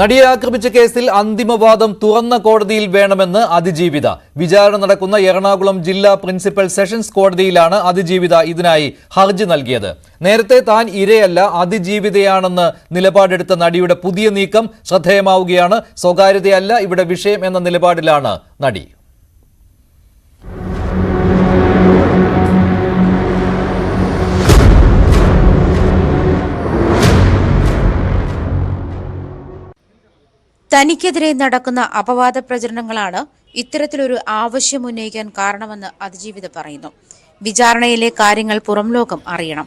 നടിയെ ആക്രമിച്ച കേസിൽ അന്തിമവാദം തുറന്ന കോടതിയിൽ വേണമെന്ന് അതിജീവിത. വിചാരണ നടക്കുന്ന എറണാകുളം ജില്ലാ പ്രിൻസിപ്പൽ സെഷൻസ് കോടതിയിലാണ് അതിജീവിത ഇതിനായി ഹർജി നൽകിയത്. നേരത്തെ താൻ ഇരയല്ല അതിജീവിതയാണെന്ന് നിലപാടെടുത്ത നടിയുടെ പുതിയ നീക്കം ശ്രദ്ധേയമാവുകയാണ്. സ്വകാര്യതയല്ല ഇവിടെ വിഷയം എന്ന നിലപാടിലാണ് നടി. തനിക്കെതിരെ നടക്കുന്ന അപവാദ പ്രചരണങ്ങളാണ് ഇത്തരത്തിലൊരു ആവശ്യം ഉന്നയിക്കാൻ കാരണമെന്ന് അതിജീവിത പറയുന്നു. വിചാരണയിലെ കാര്യങ്ങൾ പുറംലോകം അറിയണം.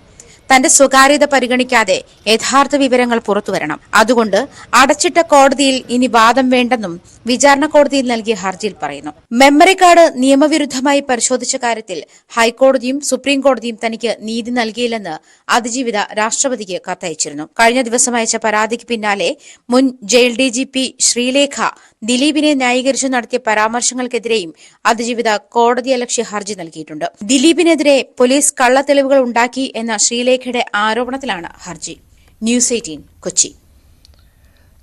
തന്റെ സ്വകാര്യത പരിഗണിക്കാതെ യഥാർത്ഥ വിവരങ്ങൾ പുറത്തുവരണം അതുകൊണ്ട് അടച്ചിട്ട കോടതിയിൽ ഇനി വാദം വേണ്ടെന്നും വിചാരണ കോടതിയിൽ നൽകിയ ഹർജിയിൽ പറയുന്നു. മെമ്മറി കാർഡ് നിയമവിരുദ്ധമായി പരിശോധിച്ച കാര്യത്തിൽ ഹൈക്കോടതിയും സുപ്രീം കോടതിയും തനിക്ക് നീതി നൽകിയില്ലെന്ന് അതിജീവിത രാഷ്ട്രപതിക്ക് കത്തയച്ചിരുന്നു. കഴിഞ്ഞ ദിവസം അയച്ച പരാതിക്ക് പിന്നാലെ മുൻ jail D G P Sreelekha ദിലീപിനെ ന്യായീകരിച്ചു നടത്തിയ പരാമർശങ്ങൾക്കെതിരെയും അതിജീവിത കോടതിയലക്ഷ്യ ഹർജി നൽകിയിട്ടുണ്ട്. ദിലീപിനെതിരെ പോലീസ് കള്ളത്തെളിവുകൾ ഉണ്ടാക്കി എന്ന ശ്രീലേഖയുടെ ആരോപണത്തിലാണ് ഹർജി. News eighteen Kochi.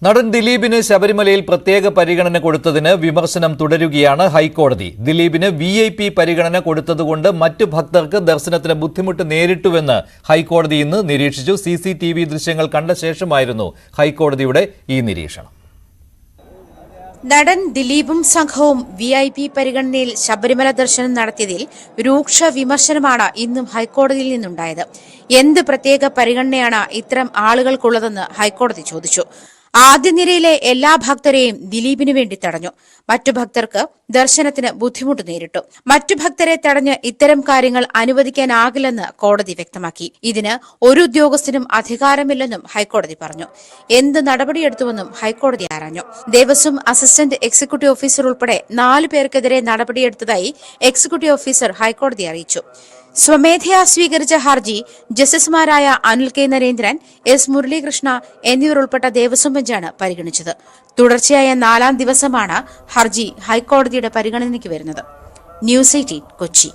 നടൻ ദിലീപിന് ശബരിമലയിൽ പ്രത്യേക പരിഗണന കൊടുത്തതിന് വിമർശനം തുടരുകയാണ് ഹൈക്കോടതി. ദിലീപിന് വി ഐ പി പരിഗണന കൊടുത്തതുകൊണ്ട് മറ്റു ഭക്തർക്ക് ദർശനത്തിന് ബുദ്ധിമുട്ട് നേരിട്ടുവെന്ന് ഹൈക്കോടതി ഇന്ന് നിരീക്ഷിച്ചു. സി സി ടി വി ദൃശ്യങ്ങൾ കണ്ട ശേഷമായിരുന്നു ഹൈക്കോടതിയുടെ ഈ നിരീക്ഷണം. നടൻ ദിലീപും സംഘവും വി ഐ പി പരിഗണനയിൽ ശബരിമല ദർശനം നടത്തിയതിൽ രൂക്ഷ വിമർശനമാണ് ഇന്നും ഹൈക്കോടതിയിൽ നിന്നുണ്ടായത്. എന്ത് പ്രത്യേക പരിഗണനയാണ് ഇത്തരം ആളുകൾക്കുള്ളതെന്ന് ഹൈക്കോടതി ചോദിച്ചു. ആദ്യ നിരയിലെ എല്ലാ ഭക്തരെയും ദിലീപിനു വേണ്ടി തടഞ്ഞു. മറ്റു ഭക്തർക്ക് ദർശനത്തിന് ബുദ്ധിമുട്ട് നേരിട്ടു. മറ്റു ഭക്തരെ തടഞ്ഞ് ഇത്തരം കാര്യങ്ങൾ അനുവദിക്കാനാകില്ലെന്ന് കോടതി വ്യക്തമാക്കി. ഇതിന് ഒരു ഉദ്യോഗസ്ഥനും അധികാരമില്ലെന്നും ഹൈക്കോടതി പറഞ്ഞു. എന്ത് നടപടിയെടുത്തുവെന്നും ഹൈക്കോടതി ആരാഞ്ഞു. ദേവസ്വം അസിസ്റ്റന്റ് എക്സിക്യൂട്ടീവ് ഓഫീസർ ഉൾപ്പെടെ നാലു പേർക്കെതിരെ നടപടിയെടുത്തതായി എക്സിക്യൂട്ടീവ് ഓഫീസർ ഹൈക്കോടതി അറിയിച്ചു. സ്വമേധയാ സ്വീകരിച്ച ഹർജി ജസ്റ്റിസുമാരായ അനിൽ കെ നരേന്ദ്രൻ എസ് മുരളീകൃഷ്ണ എന്നിവർ ഉൾപ്പെട്ട ദേവസ്വം ബെഞ്ചാണ് പരിഗണിച്ചത്. തുടർച്ചയായ നാലാം ദിവസമാണ് ഹർജി ഹൈക്കോടതിയുടെ പരിഗണനയ്ക്ക് വരുന്നത്. News eighteen Kochi.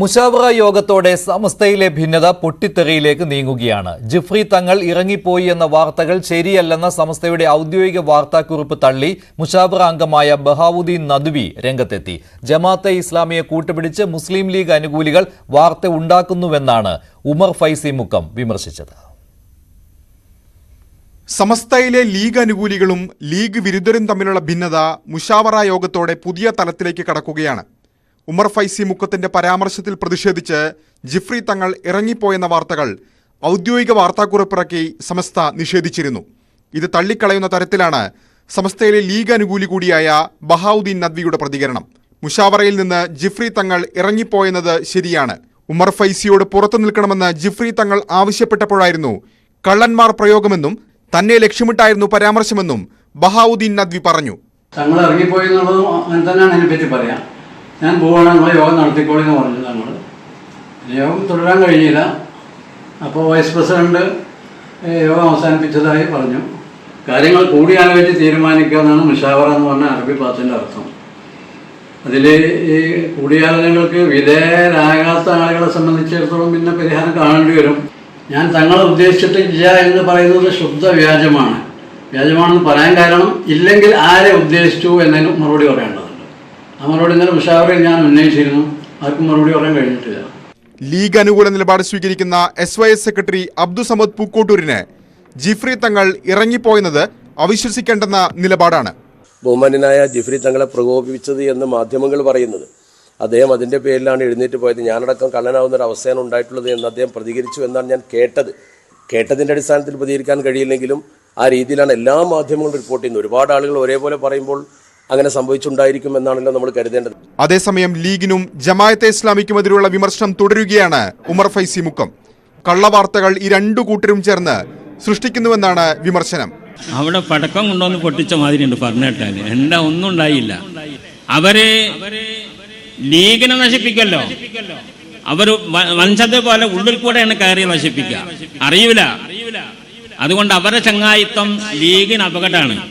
മുഷാവറ യോഗത്തോടെ സമസ്തയിലെ ഭിന്നത പൊട്ടിത്തെറിയിലേക്ക് നീങ്ങുകയാണ്. ജിഫ്രി തങ്ങൾ ഇറങ്ങിപ്പോയി എന്ന വാർത്തകൾ ശരിയല്ലെന്ന സമസ്തയുടെ ഔദ്യോഗിക വാർത്താക്കുറിപ്പ് തള്ളി മുഷാവറ അംഗമായ ബഹാവുദ്ദീൻ നദ്വി രംഗത്തെത്തി. ജമാഅത്തെ ഇസ്ലാമിയെ കൂട്ടുപിടിച്ച് മുസ്ലിം ലീഗ് അനുകൂലികൾ വാർത്ത ഉണ്ടാക്കുന്നുവെന്നാണ് ഉമർ ഫൈസി മുക്കം വിമർശിച്ചത്. സമസ്തയിലെ ലീഗ് അനുകൂലികളും ലീഗ് വിരുദ്ധരും തമ്മിലുള്ള ഭിന്നത മുഷാവറ യോഗത്തോടെ പുതിയ തലത്തിലേക്ക് കടക്കുകയാണ്. ഉമർ ഫൈസി മുക്കത്തിന്റെ പരാമർശത്തിൽ പ്രതിഷേധിച്ച് ജിഫ്രി തങ്ങൾ ഇറങ്ങിപ്പോയെന്ന വാർത്തകൾ ഔദ്യോഗിക വാർത്താക്കുറിപ്പിറക്കി സമസ്ത നിഷേധിച്ചിരുന്നു. ഇത് തള്ളിക്കളയുന്ന തരത്തിലാണ് സമസ്തയിലെ ലീഗ് അനുകൂലി കൂടിയായ ബഹാവുദ്ദീൻ നദ്വിയുടെ പ്രതികരണം. മുഷാവറയിൽ നിന്ന് ജിഫ്രി തങ്ങൾ ഇറങ്ങിപ്പോയെന്നത് ശരിയാണ്. ഉമർ ഫൈസിയോട് പുറത്തു നിൽക്കണമെന്ന് ജിഫ്രി തങ്ങൾ ആവശ്യപ്പെട്ടപ്പോഴായിരുന്നു കള്ളന്മാർ പ്രയോഗമെന്നും തന്നെ ലക്ഷ്യമിട്ടായിരുന്നു പരാമർശമെന്നും ബഹാവുദ്ദീൻ നദ്വി പറഞ്ഞു. തങ്ങൾ ഇറങ്ങിപ്പോയി എന്നുള്ളതും അങ്ങനെ തന്നെയാണ് അതിനെപ്പറ്റി പറയാം. ഞാൻ പോവാണ് നിങ്ങൾ യോഗം നടത്തിക്കോളി എന്ന് പറഞ്ഞു നമ്മൾ യോഗം തുടരാൻ കഴിഞ്ഞില്ല. അപ്പോൾ വൈസ് പ്രസിഡന്റ് യോഗം അവസാനിപ്പിച്ചതായി പറഞ്ഞു. കാര്യങ്ങൾ കൂടിയാലോചിച്ച് തീരുമാനിക്കുക എന്നാണ് മുഷാവറ എന്ന് പറഞ്ഞ അറബി പാത്തിന്റെ അർത്ഥം. അതിൽ ഈ കൂടിയാലോചനകൾക്ക് വിധേയരാകാത്ത ആളുകളെ സംബന്ധിച്ചിടത്തോളം പിന്നെ പരിഹാരം കാണേണ്ടി വരും. ഞാൻ തങ്ങളെ ഉദ്ദേശിച്ചിട്ടില്ല എന്ന് പറയുന്നത് ശുദ്ധ വ്യാജമാണ്. വ്യാജമാണെന്ന് പറയാൻ കാരണം ഇല്ലെങ്കിൽ ആരെ ഉദ്ദേശിച്ചു എന്നതിന് മറുപടി പറയേണ്ടതുണ്ട് മറുപടി ഇന്നലെ മുഷാവറിൽ ഞാൻ ഉന്നയിച്ചിരുന്നു. ആർക്കും മറുപടി പറയാൻ കഴിഞ്ഞിട്ടില്ല. ലീഗ് അനുകൂല നിലപാട് സ്വീകരിക്കുന്ന S Y S secretary Abdussamad പൂക്കോട്ടൂരിന് Jifri Thangal ഇറങ്ങിപ്പോയെന്നത് അവിശ്വസിക്കേണ്ടെന്ന നിലപാടാണ്. ബഹുമാന്യനായ ജിഫ്രി തങ്ങളെ പ്രകോപിപ്പിച്ചത് എന്ന് മാധ്യമങ്ങൾ പറയുന്നത്. അദ്ദേഹം അതിന്റെ പേരിലാണ് എഴുന്നേറ്റ് പോയത്. ഞാനടക്കം കള്ളനാവുന്ന ഒരു അവസ്ഥയാണ് ഉണ്ടായിട്ടുള്ളത് എന്ന് അദ്ദേഹം പ്രതികരിച്ചു എന്നാണ് ഞാൻ കേട്ടത്. കേട്ടതിന്റെ അടിസ്ഥാനത്തിൽ പ്രതികരിക്കാൻ കഴിയില്ലെങ്കിലും ആ രീതിയിലാണ് എല്ലാ മാധ്യമങ്ങളും റിപ്പോർട്ട് ചെയ്യുന്നത്. ഒരുപാട് ആളുകൾ ഒരേപോലെ പറയുമ്പോൾ അങ്ങനെ സംഭവിച്ചുണ്ടായിരിക്കും എന്നാണല്ലോ നമ്മൾ കരുതേണ്ടത്. അതേസമയം ലീഗിനും ജമായത്തെ ഇസ്ലാമിക്കുമെതിരെയുള്ള വിമർശനം തുടരുകയാണ് ഉമർ ഫൈസി മുക്കം. കള്ളവാർത്തകൾ ഈ രണ്ടു കൂട്ടരും ചേർന്ന് സൃഷ്ടിക്കുന്നുവെന്നാണ് വിമർശനം. അവിടെ പടക്കം കൊണ്ടുവന്ന് പൊട്ടിച്ച മാതിരി ഉണ്ട് പറഞ്ഞിട്ടാൽ. എന്താ ഒന്നും ഉണ്ടായില്ല. അവർ ലീഗിനെ നശിപ്പിക്കല്ലോ. അവർ വ- വംശത്തെ പോലെ ഉള്ളിൽ കൂടെയാണ് കയറി നശിപ്പിക്കുക. അറിയൂല. അതുകൊണ്ട് അവരുടെ ചങ്ങായിത്വം ലീഗിന് അപകടമാണ്.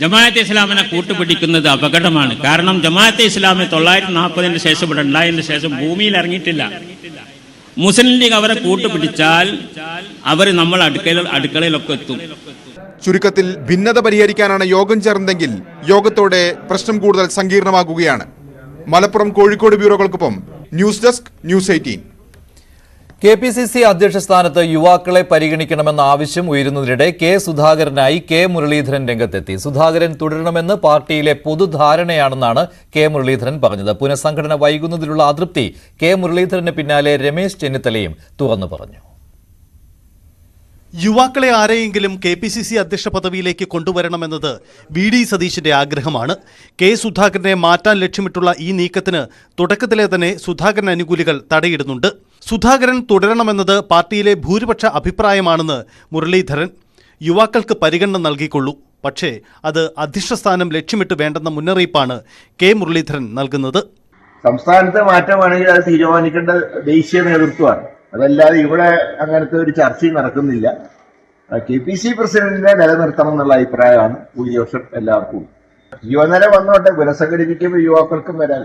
ജമാഅത്തെ ഇസ്ലാമിനെ കൂട്ടുപിടിക്കുന്നത് അപകടമാണ്. കാരണം ജമാഅത്തെ ഇസ്ലാമി തൊള്ളായിരത്തി നാൽപ്പതിന് ശേഷം ഇവിടെ ഉണ്ടായതിന് ശേഷം ഭൂമിയിൽ ഇറങ്ങിയിട്ടില്ല. മുസ്ലിം ലീഗ് അവരെ കൂട്ടുപിടിച്ചാൽ അവർ നമ്മൾ അടുക്കള അടുക്കളയിലൊക്കെ എത്തും. ചുരുക്കത്തിൽ ഭിന്നത പരിഹരിക്കാനാണ് യോഗം ചേർന്നതെങ്കിൽ യോഗത്തോടെ പ്രശ്നം കൂടുതൽ സങ്കീർണമാകുകയാണ്. Malappuram Kozhikode ബ്യൂറോകൾക്കൊപ്പം news desk news eighteen. K P C C അധ്യക്ഷ സ്ഥാനത്ത് യുവാക്കളെ പരിഗണിക്കണമെന്ന ആവശ്യം ഉയരുന്നതിനിടെ കെ സുധാകരനായി കെ മുരളീധരൻ രംഗത്തെത്തി. സുധാകരൻ തുടരണമെന്ന് പാർട്ടിയിലെ പൊതുധാരണയാണെന്നാണ് കെ മുരളീധരൻ പറഞ്ഞത്. പുനഃസംഘടന വൈകുന്നതിലുള്ള അതൃപ്തി കെ മുരളീധരന് പിന്നാലെ രമേശ് ചെന്നിത്തലയും തുറന്നു പറഞ്ഞു. യുവാക്കളെ ആരെയെങ്കിലും കെ പി സി സി അധ്യക്ഷ പദവിയിലേക്ക് കൊണ്ടുവരണമെന്നത് വി ഡി സതീശിന്റെ ആഗ്രഹമാണ്. കെ സുധാകരനെ മാറ്റാൻ ലക്ഷ്യമിട്ടുള്ള ഈ നീക്കത്തിന് തുടക്കത്തിലെ തന്നെ സുധാകരൻ അനുകൂലികൾ തടയിടുന്നുണ്ട്. സുധാകരൻ തുടരണമെന്നത് പാർട്ടിയിലെ ഭൂരിപക്ഷ അഭിപ്രായമാണെന്ന് മുരളീധരൻ യുവാക്കൾക്ക് പരിഗണന നൽകിക്കൊള്ളൂ. പക്ഷേ അത് അധ്യക്ഷ സ്ഥാനം ലക്ഷ്യമിട്ട് വേണ്ടെന്ന മുന്നറിയിപ്പാണ് കെ മുരളീധരൻ നൽകുന്നത്. സംസ്ഥാനത്തെ മാറ്റമാണെങ്കിൽ അത് തീരുമാനിക്കേണ്ട ദേശീയ നേതൃത്വമാണ്. അതല്ലാതെ ഇവിടെ അങ്ങനത്തെ ഒരു ചർച്ചയും നടക്കുന്നില്ല. കെ പി സി പ്രസിഡന്റിനെ നിലനിർത്തണം എന്നുള്ള അഭിപ്രായമാണ് ഭൂരിപക്ഷം എല്ലാവർക്കും. യുവനില വന്നോട്ടെ പുനഃസംഘടിപ്പിക്കുമ്പോൾ യുവാക്കൾക്കും വരാൻ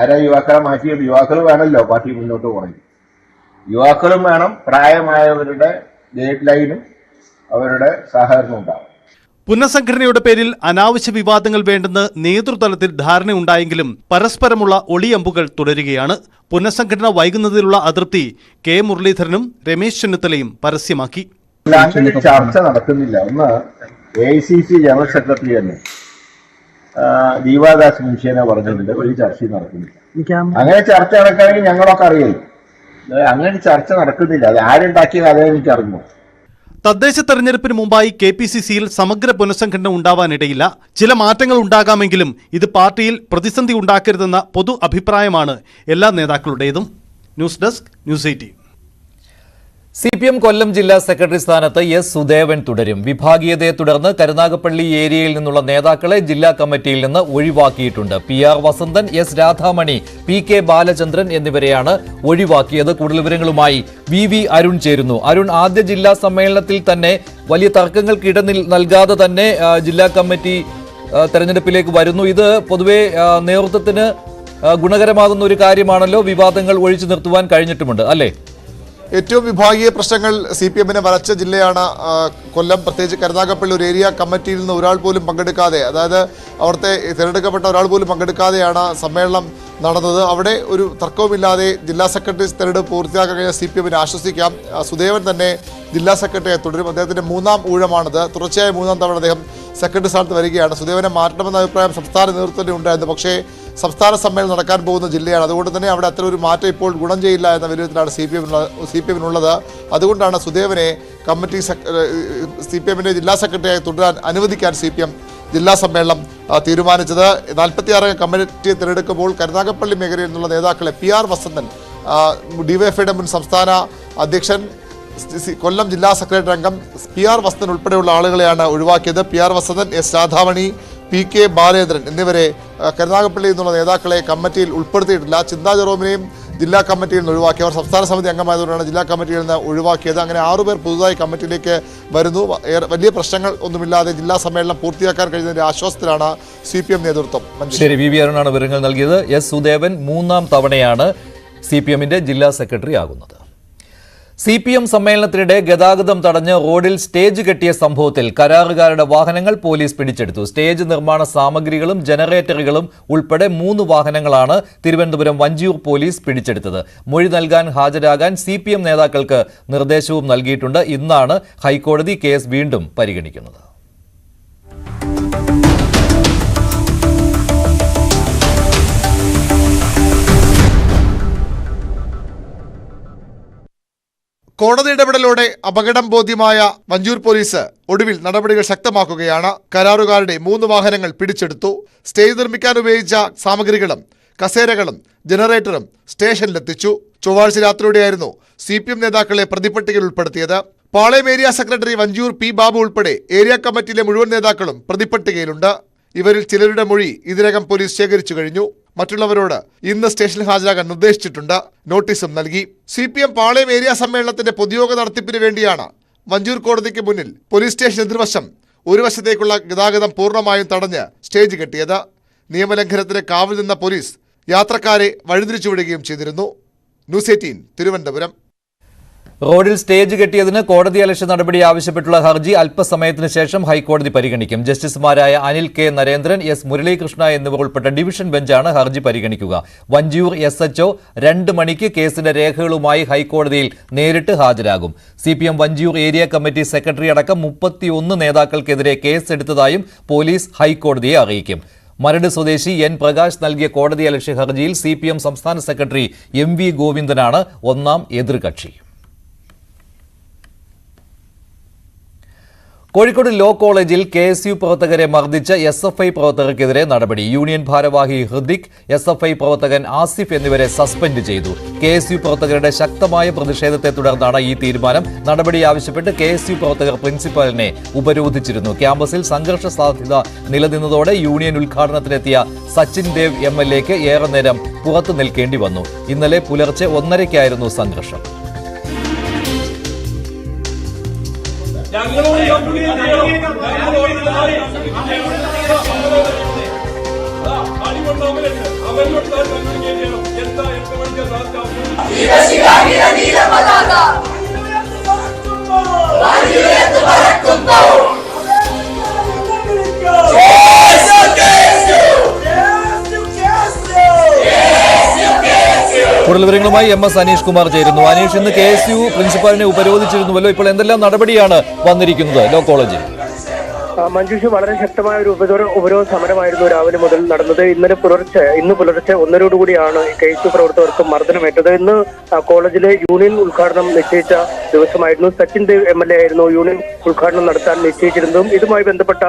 ആരാ യുവാക്കളെ മാറ്റിയത്? യുവാക്കൾ വേണമല്ലോ പാർട്ടി മുന്നോട്ട് പോകണമെങ്കിൽ യുവാക്കളും വേണം. പ്രായമായവരുടെ ഗൈഡ് ലൈനും അവരുടെ സഹകരണം ഉണ്ടാവും പുനഃസംഘടനയുടെ പേരിൽ അനാവശ്യ വിവാദങ്ങൾ വേണ്ടെന്ന് നേതൃതലത്തിൽ ധാരണയുണ്ടായെങ്കിലും പരസ്പരമുള്ള ഒളിയമ്പുകൾ തുടരുകയാണ്. പുനഃസംഘടന വൈകുന്നതിലുള്ള അതൃപ്തി കെ മുരളീധരനും രമേശ് ചെന്നിത്തലയും പരസ്യമാക്കി. ചർച്ച നടക്കുന്നില്ല. ഒന്ന് A C C general secretary തന്നെ ദീപാദാസ് മുൻഷിയനെ പറഞ്ഞിട്ടുണ്ട് ഒരു ചർച്ചയും നടക്കുന്നില്ല. അങ്ങനെ ചർച്ച നടക്കുകയാണെങ്കിൽ ഞങ്ങളൊക്കെ അറിയാം. അങ്ങനെ ചർച്ച നടക്കുന്നില്ല. അത് ആരുണ്ടാക്കിയ കഥ എനിക്ക് അറിഞ്ഞു തദ്ദേശ തെരഞ്ഞെടുപ്പിന് മുമ്പായി കെ പി സി സിയിൽ സമഗ്ര പുനഃസംഘടന ഉണ്ടാവാനിടയില്ല. ചില മാറ്റങ്ങൾ ഉണ്ടാകാമെങ്കിലും ഇത് പാർട്ടിയിൽ പ്രതിസന്ധി ഉണ്ടാക്കരുതെന്ന പൊതു അഭിപ്രായമാണ് എല്ലാ നേതാക്കളുടേതും. News desk news eighteen. C P M Kollam ജില്ലാ സെക്രട്ടറി സ്ഥാനത്ത് എസ് സുദേവൻ തുടരും. വിഭാഗീയതയെ തുടർന്ന് കരുനാഗപ്പള്ളി ഏരിയയിൽ നിന്നുള്ള നേതാക്കളെ ജില്ലാ കമ്മിറ്റിയിൽ നിന്ന് ഒഴിവാക്കിയിട്ടുണ്ട്. P R Vasanthan S Radhamani P K Balachandran എന്നിവരെയാണ് ഒഴിവാക്കിയത്. കൂടുതൽ വിവരങ്ങളുമായി വി വി അരുൺ ചേരുന്നു. അരുൺ ആദ്യ ജില്ലാ സമ്മേളനത്തിൽ തന്നെ വലിയ തർക്കങ്ങൾക്ക് ഇട നൽകാതെ തന്നെ ജില്ലാ കമ്മിറ്റി തെരഞ്ഞെടുപ്പിലേക്ക് വരുന്നു. ഇത് പൊതുവെ നേതൃത്വത്തിന് ഗുണകരമാകുന്ന ഒരു കാര്യമാണല്ലോ. വിവാദങ്ങൾ ഒഴിച്ചു നിർത്തുവാൻ കഴിഞ്ഞിട്ടുമുണ്ട്. അല്ലേ? ഏറ്റവും വിഭാഗീയ പ്രശ്നങ്ങൾ സി പി എമ്മിനെ വരച്ച ജില്ലയാണ് കൊല്ലം. പ്രത്യേകിച്ച് കരുനാഗപ്പള്ളി ഒരു ഏരിയ കമ്മിറ്റിയിൽ നിന്ന് ഒരാൾ പോലും പങ്കെടുക്കാതെ അതായത് അവിടുത്തെ തിരഞ്ഞെടുക്കപ്പെട്ട ഒരാൾ പോലും പങ്കെടുക്കാതെയാണ് സമ്മേളനം നടന്നത്. അവിടെ ഒരു തർക്കവുമില്ലാതെ ജില്ലാ സെക്രട്ടറി തെരഞ്ഞെടുപ്പ് പൂർത്തിയാക്കാൻ കഴിഞ്ഞ സി പി എമ്മിനെ ആശ്വസിക്കാം സുദേവൻ തന്നെ ജില്ലാ സെക്രട്ടറിയെ തുടരും. അദ്ദേഹത്തിന്റെ മൂന്നാം ഊഴമാണിത്. തുടർച്ചയായ മൂന്നാം തവണ അദ്ദേഹം സെക്രട്ടറി സ്ഥാനത്ത് വരികയാണ്. സുദേവനെ മാറ്റണമെന്ന അഭിപ്രായം സംസ്ഥാന നേതൃത്വത്തിൽ ഉണ്ടായിരുന്നു പക്ഷേ സംസ്ഥാന സമ്മേളനം നടക്കാൻ പോകുന്ന ജില്ലയാണ്. അതുകൊണ്ട് തന്നെ അവിടെ അത്ര ഒരു മാറ്റം ഇപ്പോൾ ഗുണം ചെയ്യില്ല എന്ന വിലയിരുത്തലാണ് സി പി എമ്മിനുള്ള സി പി എമ്മിനുള്ളത് അതുകൊണ്ടാണ് സുദേവനെ കമ്മിറ്റി സി പി എമ്മിന്റെ ജില്ലാ സെക്രട്ടറിയായി തുടരാൻ അനുവദിക്കാൻ സി പി എം ജില്ലാ സമ്മേളനം തീരുമാനിച്ചത്. നാൽപ്പത്തിയാറ് കമ്മിറ്റി തിരഞ്ഞെടുക്കുമ്പോൾ കരുനാഗപ്പള്ളി മേഖലയിൽ നിന്നുള്ള നേതാക്കളെ പി ആർ വസന്തൻ ഡിവൈഎഫ്ഐയുടെ മുൻ സംസ്ഥാന അധ്യക്ഷൻ കൊല്ലം ജില്ലാ സെക്രട്ടറി അംഗം പി ആർ വസന്തൻ ഉൾപ്പെടെയുള്ള ആളുകളെയാണ് ഒഴിവാക്കിയത്. P R Vasanthan S Radhamani P K Balendran എന്നിവരെ കരുനാഗപ്പള്ളിയിൽ നിന്നുള്ള നേതാക്കളെ കമ്മിറ്റിയിൽ ഉൾപ്പെടുത്തിയിട്ടില്ല. ചിന്താ ജെറോമിനെയും ജില്ലാ കമ്മിറ്റിയിൽ നിന്ന് ഒഴിവാക്കി. അവർ സംസ്ഥാന സമിതി അംഗമായതുകൊണ്ടാണ് ജില്ലാ കമ്മിറ്റിയിൽ നിന്ന് ഒഴിവാക്കിയത്. അങ്ങനെ ആറുപേർ പുതുതായി കമ്മിറ്റിയിലേക്ക് വരുന്നു. വലിയ പ്രശ്നങ്ങൾ ഒന്നുമില്ലാതെ ജില്ലാ സമ്മേളനം പൂർത്തിയാക്കാൻ കഴിയുന്നതിന്റെ ആശ്വാസത്തിലാണ് സി പി എം നേതൃത്വം. ശരി വി വി അരുണാണ് വിവരങ്ങൾ നൽകിയത്. എസ് സുദേവൻ മൂന്നാം തവണയാണ് സി പി ജില്ലാ സെക്രട്ടറി ആകുന്നത്. സി പി എം സമ്മേളനത്തിനിടെ ഗതാഗതം തടഞ്ഞ് റോഡിൽ സ്റ്റേജ് കെട്ടിയ സംഭവത്തിൽ കരാറുകാരുടെ വാഹനങ്ങൾ പോലീസ് പിടിച്ചെടുത്തു. സ്റ്റേജ് നിർമ്മാണ സാമഗ്രികളും ജനറേറ്ററുകളും ഉൾപ്പെടെ മൂന്ന് വാഹനങ്ങളാണ് തിരുവനന്തപുരം വഞ്ചിയൂർ പോലീസ് പിടിച്ചെടുത്തത്. മൊഴി നൽകാൻ ഹാജരാകാൻ സി നേതാക്കൾക്ക് നിർദ്ദേശവും നൽകിയിട്ടുണ്ട്. ഇന്നാണ് ഹൈക്കോടതി കേസ് വീണ്ടും പരിഗണിക്കുന്നത്. കോടതി ഇടപെടലോടെ അപകടം ബോധ്യമായ മഞ്ചൂർ പോലീസ് ഒടുവിൽ നടപടികൾ ശക്തമാക്കുകയാണ്. കരാറുകാരുടെ മൂന്ന് വാഹനങ്ങൾ പിടിച്ചെടുത്തു. സ്റ്റേജ് നിർമ്മിക്കാൻ ഉപയോഗിച്ച സാമഗ്രികളും കസേരകളും ജനറേറ്ററും സ്റ്റേഷനിലെത്തിച്ചു. ചൊവ്വാഴ്ച രാത്രിയോടെയായിരുന്നു സി പി എം നേതാക്കളെ പ്രതിപട്ടികയിൽ ഉൾപ്പെടുത്തിയത്. Palayam area secretary Vanchoor P Babu ഉൾപ്പെടെ ഏരിയ കമ്മിറ്റിയിലെ മുഴുവൻ നേതാക്കളും പ്രതിപട്ടികയിലുണ്ട്. ഇവരിൽ ചിലരുടെ മൊഴി ഇതിനകം പോലീസ് ശേഖരിച്ചു കഴിഞ്ഞു. മറ്റുള്ളവരോട് ഇന്ന് സ്റ്റേഷനിൽ ഹാജരാകാൻ നിർദ്ദേശിച്ചിട്ടുണ്ട്. നോട്ടീസും നൽകി. C P M Palayam area സമ്മേളനത്തിന്റെ പൊതുയോഗ നടത്തിപ്പിന് വേണ്ടിയാണ് മഞ്ചൂർ കോടതിക്ക് മുന്നിൽ പോലീസ് സ്റ്റേഷൻ എതിർവശം ഒരു വശത്തേക്കുള്ള ഗതാഗതം പൂർണമായും തടഞ്ഞ് സ്റ്റേജ് കെട്ടിയത്. നിയമലംഘനത്തിന് കാവൽ നിന്ന പോലീസ് യാത്രക്കാരെ വഴിതിരിച്ചുവിടുകയും ചെയ്തിരുന്നു. News eighteen Thiruvananthapuram. റോഡിൽ സ്റ്റേജ് കെട്ടിയതിന് കോടതി അലക്ഷ്യ നടപടി ആവശ്യപ്പെട്ടുള്ള ഹർജി അല്പസമയത്തിന് ശേഷം ഹൈക്കോടതി പരിഗണിക്കും. ജസ്റ്റിസുമാരായ അനിൽ കെ നരേന്ദ്രൻ എസ് മുരളീകൃഷ്ണ എന്നിവർ ഉൾപ്പെട്ട ഡിവിഷൻ ബെഞ്ചാണ് ഹർജി പരിഗണിക്കുക. വഞ്ചിയൂർ എസ് എച്ച്ഒ രണ്ട് മണിക്ക് കേസിന്റെ രേഖകളുമായി ഹൈക്കോടതിയിൽ നേരിട്ട് ഹാജരാകും. C P M Vanchiyoor area committee secretary അടക്കം മുപ്പത്തിയൊന്ന് നേതാക്കൾക്കെതിരെ കേസെടുത്തതായും പോലീസ് ഹൈക്കോടതിയെ അറിയിക്കും. മരട് സ്വദേശി എൻ പ്രകാശ് നൽകിയ കോടതി അലക്ഷ്യ ഹർജിയിൽ സി സംസ്ഥാന സെക്രട്ടറി എം വി ഗോവിന്ദനാണ് ഒന്നാം എതിർകക്ഷി. കോഴിക്കോട് ലോ കോളേജിൽ കെ എസ് യു പ്രവർത്തകരെ മർദ്ദിച്ച എസ് എഫ് ഐ പ്രവർത്തകർക്കെതിരെ നടപടി. യൂണിയൻ ഭാരവാഹി ഹൃദിക് എസ് എഫ് ഐ പ്രവർത്തകൻ ആസിഫ് എന്നിവരെ സസ്പെൻഡ് ചെയ്തു. കെ എസ് യു പ്രവർത്തകരുടെ ശക്തമായ പ്രതിഷേധത്തെ തുടർന്നാണ് ഈ തീരുമാനം. നടപടി ആവശ്യപ്പെട്ട് കെ എസ് യു പ്രവർത്തകർ പ്രിൻസിപ്പാലിനെ ഉപരോധിച്ചിരുന്നു. ക്യാമ്പസിൽ സംഘർഷ സാധ്യത നിലനിന്നതോടെ യൂണിയൻ ഉദ്ഘാടനത്തിനെത്തിയ സച്ചിൻ ദേവ് എം എൽ എക്ക് ഏറെ നേരം പുറത്തു നിൽക്കേണ്ടി വന്നു. ഇന്നലെ പുലർച്ചെ ഒന്നരയ്ക്കായിരുന്നു സംഘർഷം. ഞങ്ങളോട് അവരോട് എന്താ എത്ര മണിക്കാ കൂടുതൽ വിവരങ്ങളുമായി എം എസ് അനീഷ് കുമാർ ചേരുന്നു. അനീഷ് ഇന്ന് കെ എസ് യു പ്രിൻസിപ്പാളിനെ ഉപരോധിച്ചിരുന്നുവല്ലോ. ഇപ്പോൾ എന്തെല്ലാം നടപടിയാണ് വന്നിരിക്കുന്നത് ലോ കോളേജിൽ? മഞ്ജുഷ് വളരെ ശക്തമായ ഒരു ഉപരോ ഉപരോധ സമരമായിരുന്നു രാവിലെ മുതൽ നടന്നത്. ഇന്നലെ പുലർച്ചെ ഇന്ന് പുലർച്ചെ ഒന്നരോടുകൂടിയാണ് കെ യു പ്രവർത്തകർക്ക് മർദ്ദനമേറ്റത്. ഇന്ന് കോളേജിലെ യൂണിയൻ ഉദ്ഘാടനം നിശ്ചയിച്ച ദിവസമായിരുന്നു. Sachin Dev M L A ആയിരുന്നു യൂണിയൻ ഉദ്ഘാടനം നടത്താൻ നിശ്ചയിച്ചിരുന്നതും. ഇതുമായി ബന്ധപ്പെട്ട